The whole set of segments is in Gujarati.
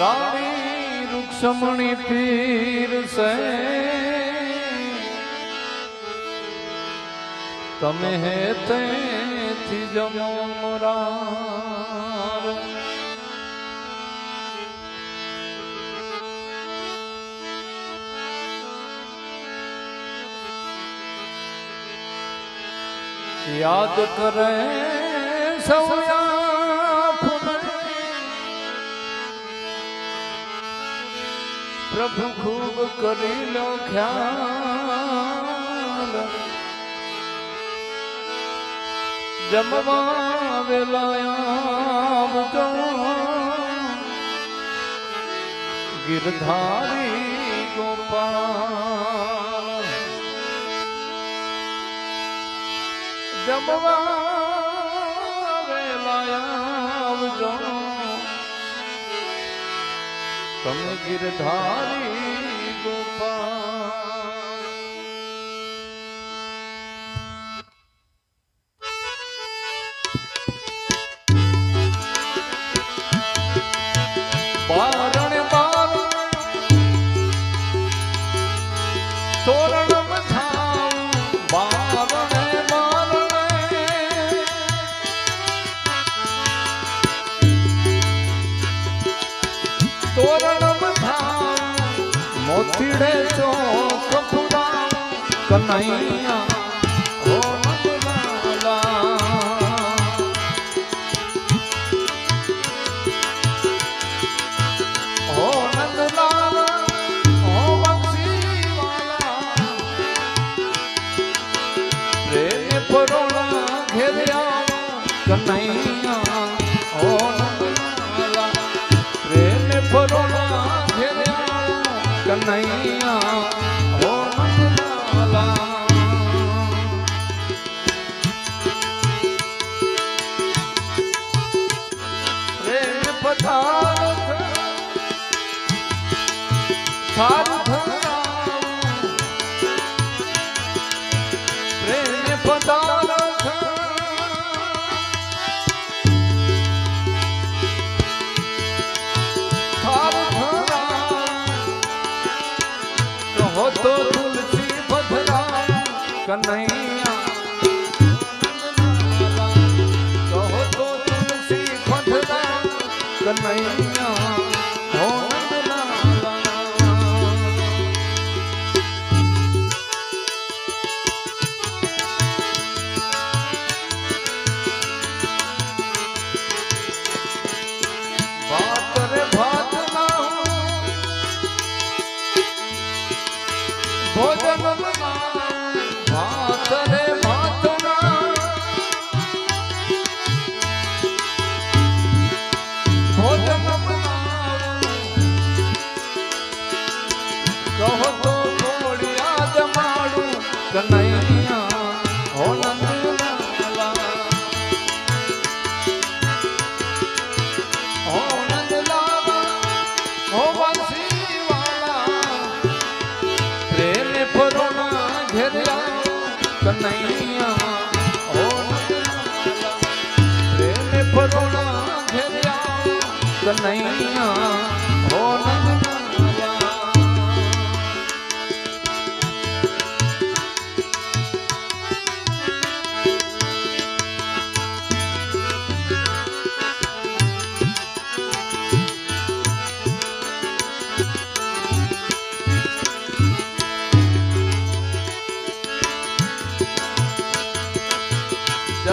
રાણી રૂક્ષમણી પીર સે. તમે હે તેથી જમો મુરાર યાદ કરે સૌ પ્રભુ ખૂબ કરી લો ખ્યાલ. જમવા વેલાયામ તો ગિરધારી ગોપાલ. જમવા વેલાયા તમે ગિરધારી ગોપાલ. કનૈયા કનૈયા ઓ પ્રેમ ફરોના કનૈયા કનૈયા કહો તો તુલસી ફટલા કનૈયા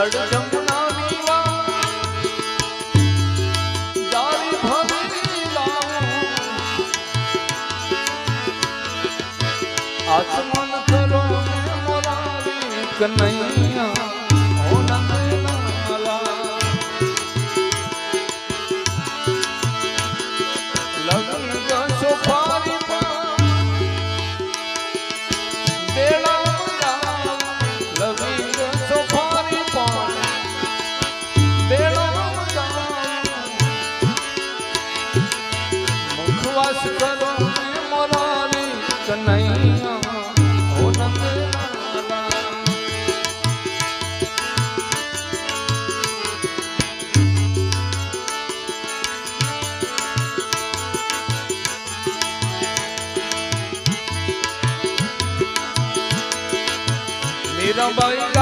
Kalu Don't believe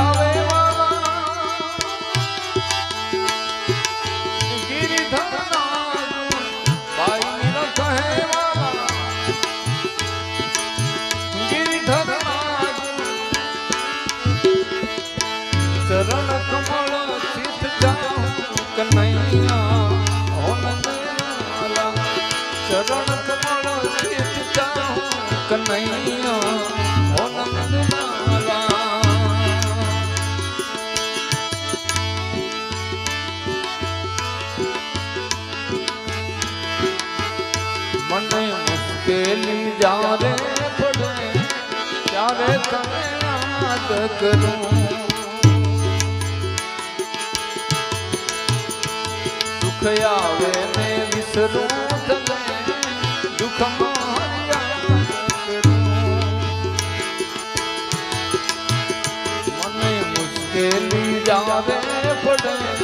પેલી જ્યારે પડે ત્યારે તમે યાદ કરું. દુખ આવે ને વિસરું તમે કે લીજા રે પડે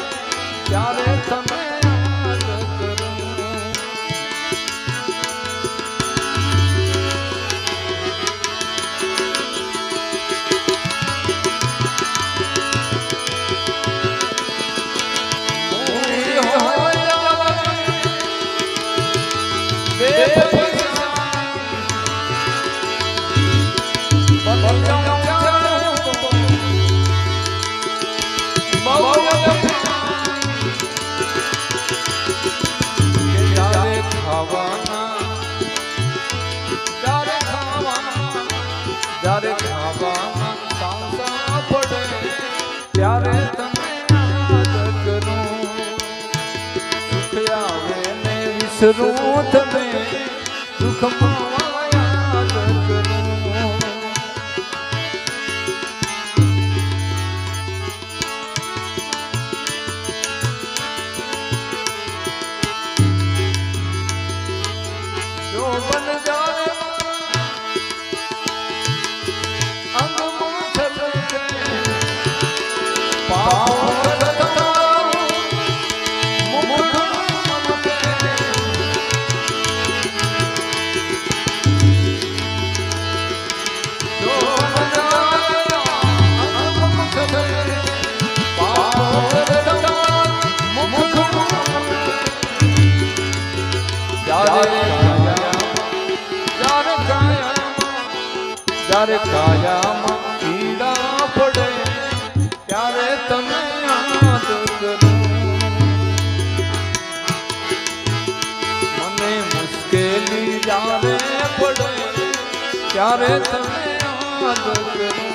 વિસરો તમે દુઃખ જો જ્યારે કાયામાં પીડા પડે, ત્યારે તમે યાદ કરો. મને મુશ્કેલી જ્યારે પડે, ત્યારે તમે યાદ કરો.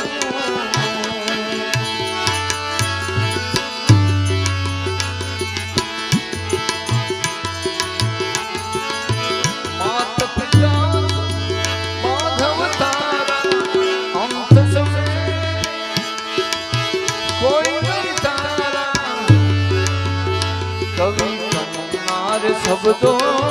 શબ્દો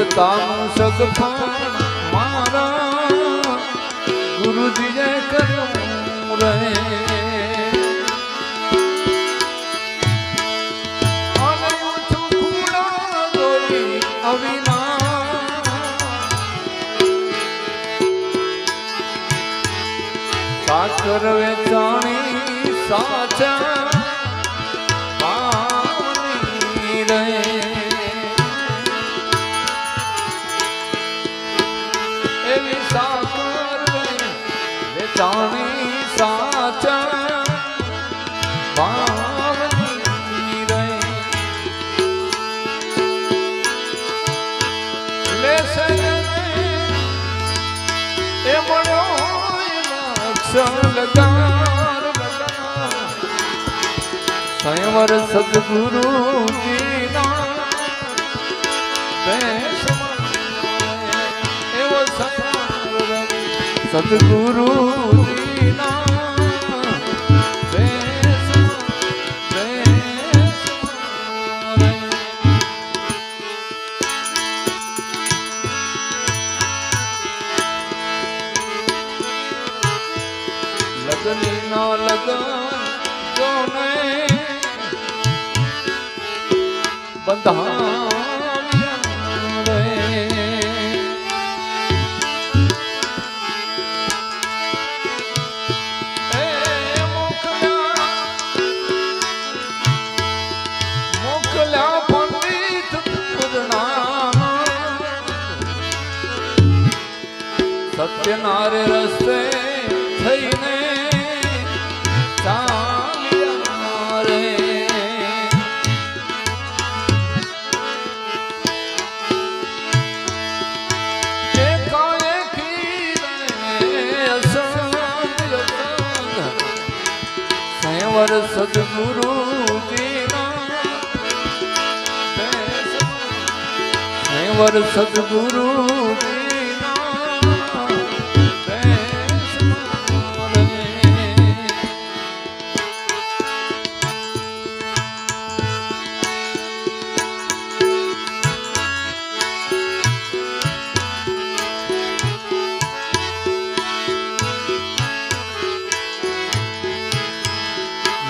કરતાનું સગફળ મારા. ગુરુજીએ કર્યું રહે. સાચર વેચાણી સાચા જાણે સાચા ભાવની રે એ મળ્યો સદગુરુજી સદગુરુ સદગુરુ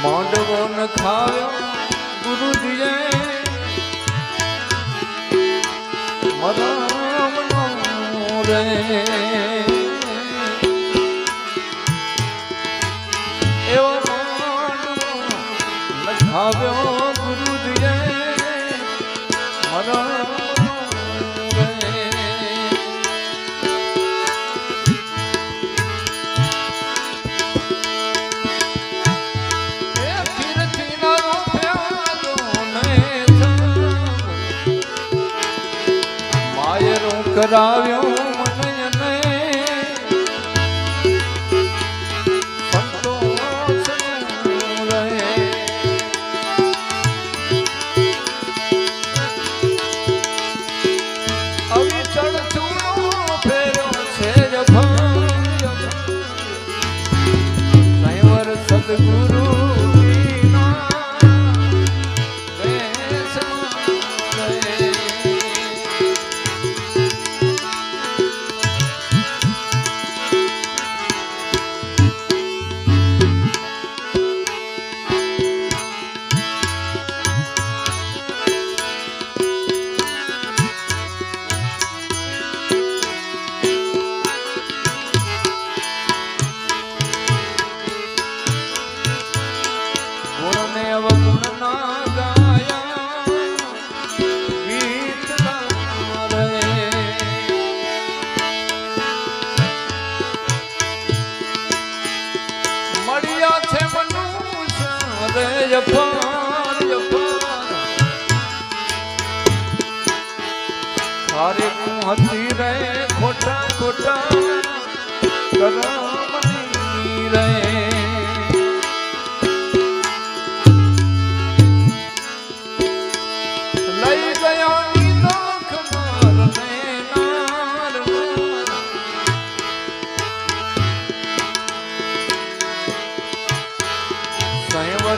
મોડવો ન ખાયો ગુરુજીએ રે એવો લખાવ્યો ગુરુજીએ મરણ કરાવ્યો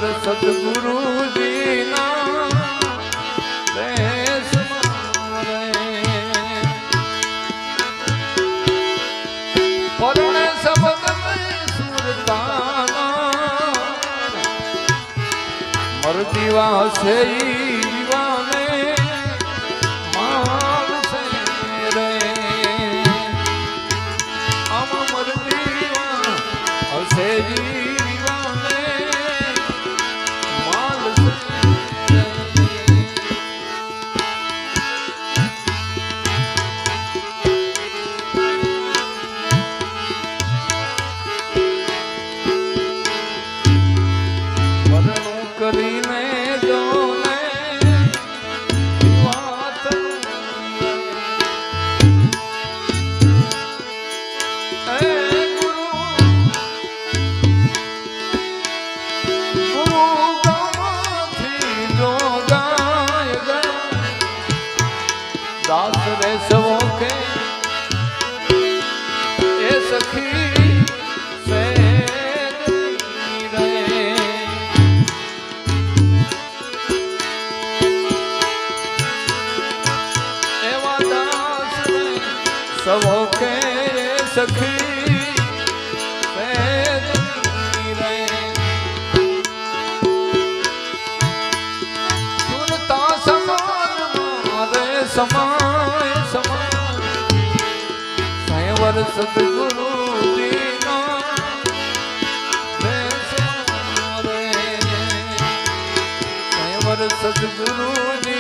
માર સદગુરુજીના બેસ પરણે શબ્દ સુરતાના. করি સમાય સમાય. સૈવર સદગુરુ સદગુરુ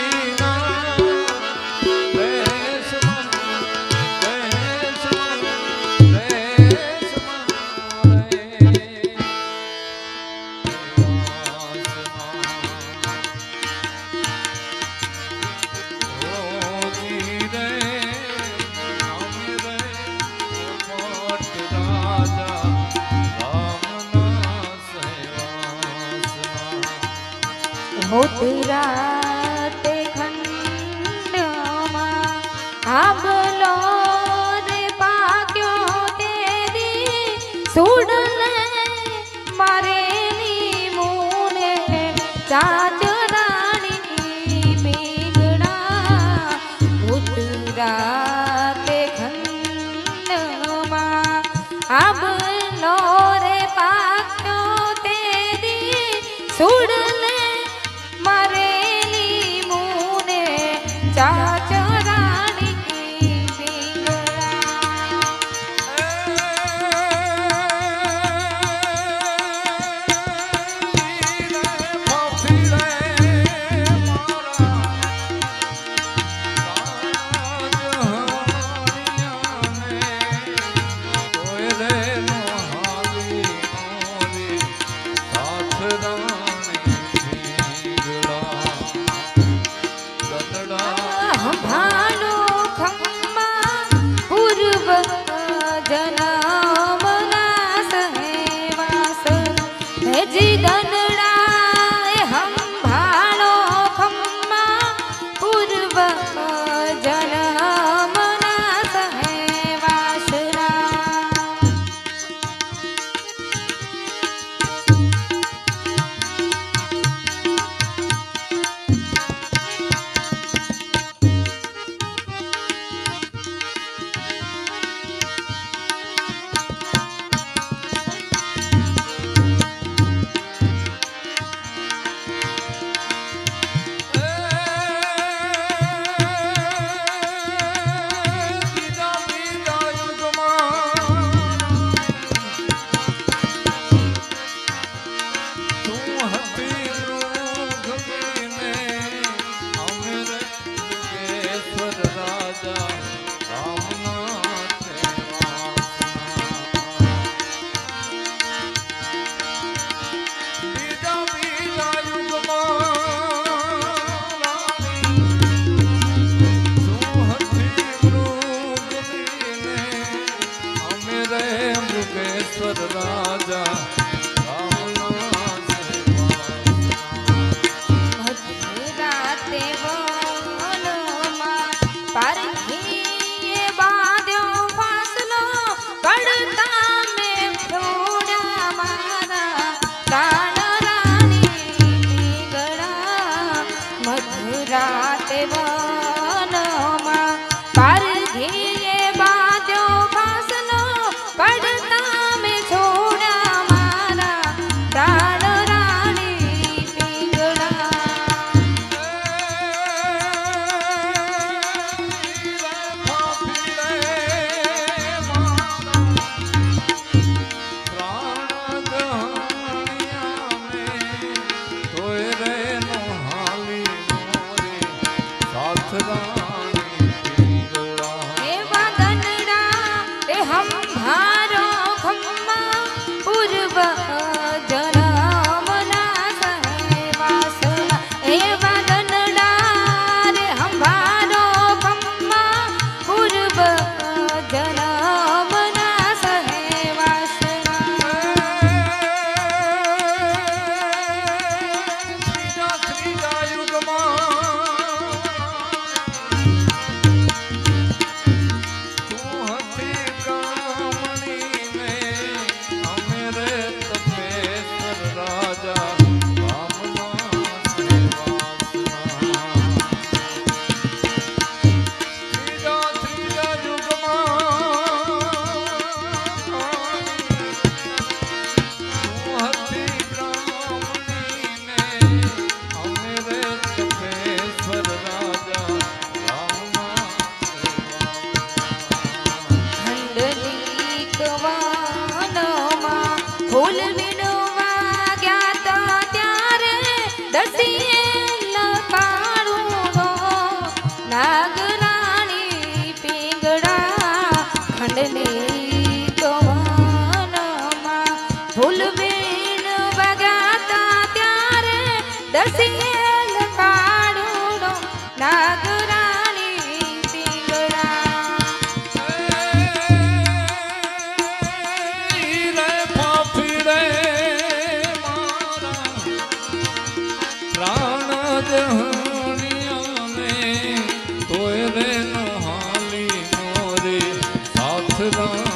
પ્રાણ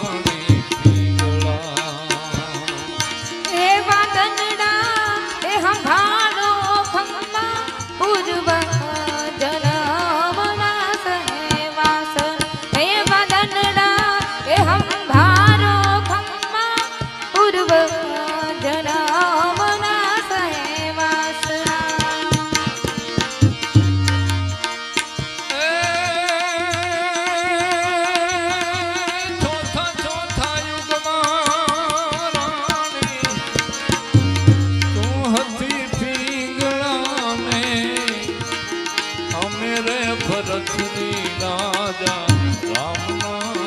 અમે રે ભરતની રાજા રામના